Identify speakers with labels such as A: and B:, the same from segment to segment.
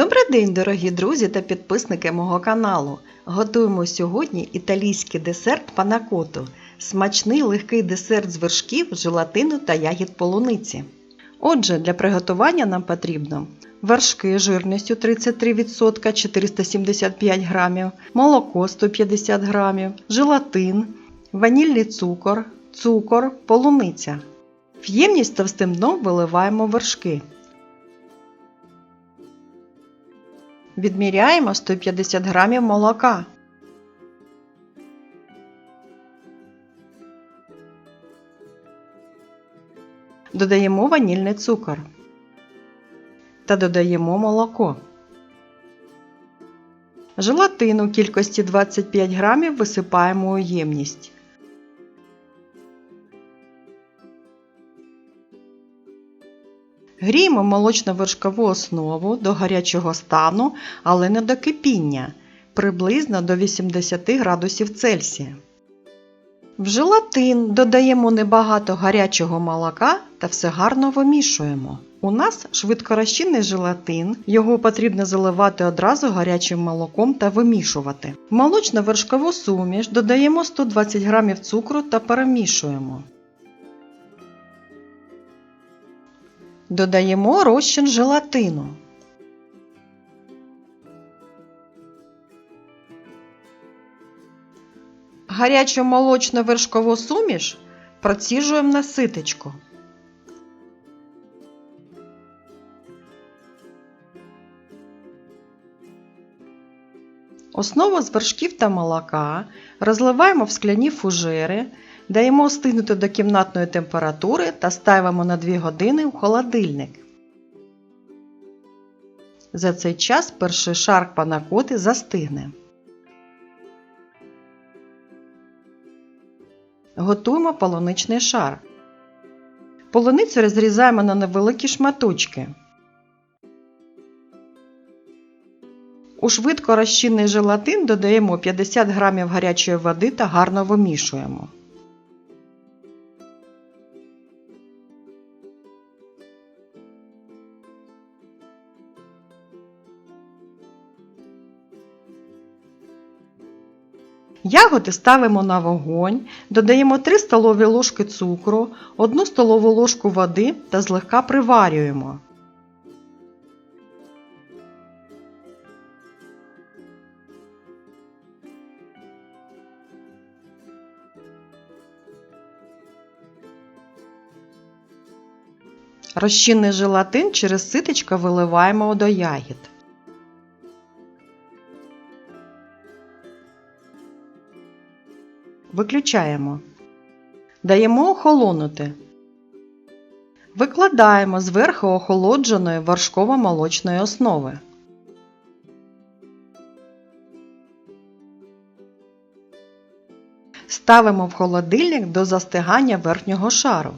A: Добрий день, дорогі друзі та підписники мого каналу. Готуємо сьогодні італійський десерт панакоту. Смачний легкий десерт з вершків, желатину та ягід полуниці. Отже, для приготування нам потрібно вершки жирністю 33% 475 г, молоко 150 г, желатин, ванільний цукор, цукор, полуниця. В ємність товстим дном виливаємо вершки. Відміряємо 150 г молока. Додаємо ванільний цукор та додаємо молоко. Желатин у кількості 25 грамів висипаємо у ємність. Гріємо молочно-вершкову основу до гарячого стану, але не до кипіння, приблизно до 80 градусів Цельсія. В желатин додаємо небагато гарячого молока та все гарно вимішуємо. У нас швидкорозчинний желатин, його потрібно заливати одразу гарячим молоком та вимішувати. В молочно-вершкову суміш додаємо 120 г цукру та перемішуємо. Додаємо розчин желатину. Гарячу молочно-вершкову суміш проціжуємо на ситечко. Основу з вершків та молока розливаємо в скляні фужери, даємо остигнути до кімнатної температури та ставимо на 2 години у холодильник. За цей час перший шар панакоти застигне. Готуємо полуничний шар. Полуницю розрізаємо на невеликі шматочки. У швидко розчинний желатин додаємо 50 г гарячої води та гарно вимішуємо. Ягоди ставимо на вогонь, додаємо 3 столові ложки цукру, 1 столову ложку води та злегка приварюємо. Розчинний желатин через ситечко виливаємо до ягід. Виключаємо. Даємо охолонути. Викладаємо зверху охолодженої вершково-молочної основи. Ставимо в холодильник до застигання верхнього шару.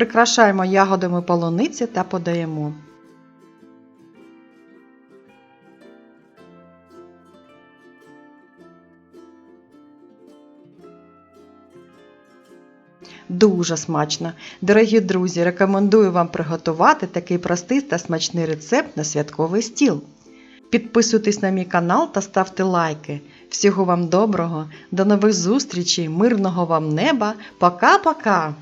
A: Прикрашаємо ягодами полуниці та подаємо. Дуже смачно! Дорогі друзі, рекомендую вам приготувати такий простий та смачний рецепт на святковий стіл. Підписуйтесь на мій канал та ставте лайки. Всього вам доброго, до нових зустрічей, мирного вам неба. Пока-пока!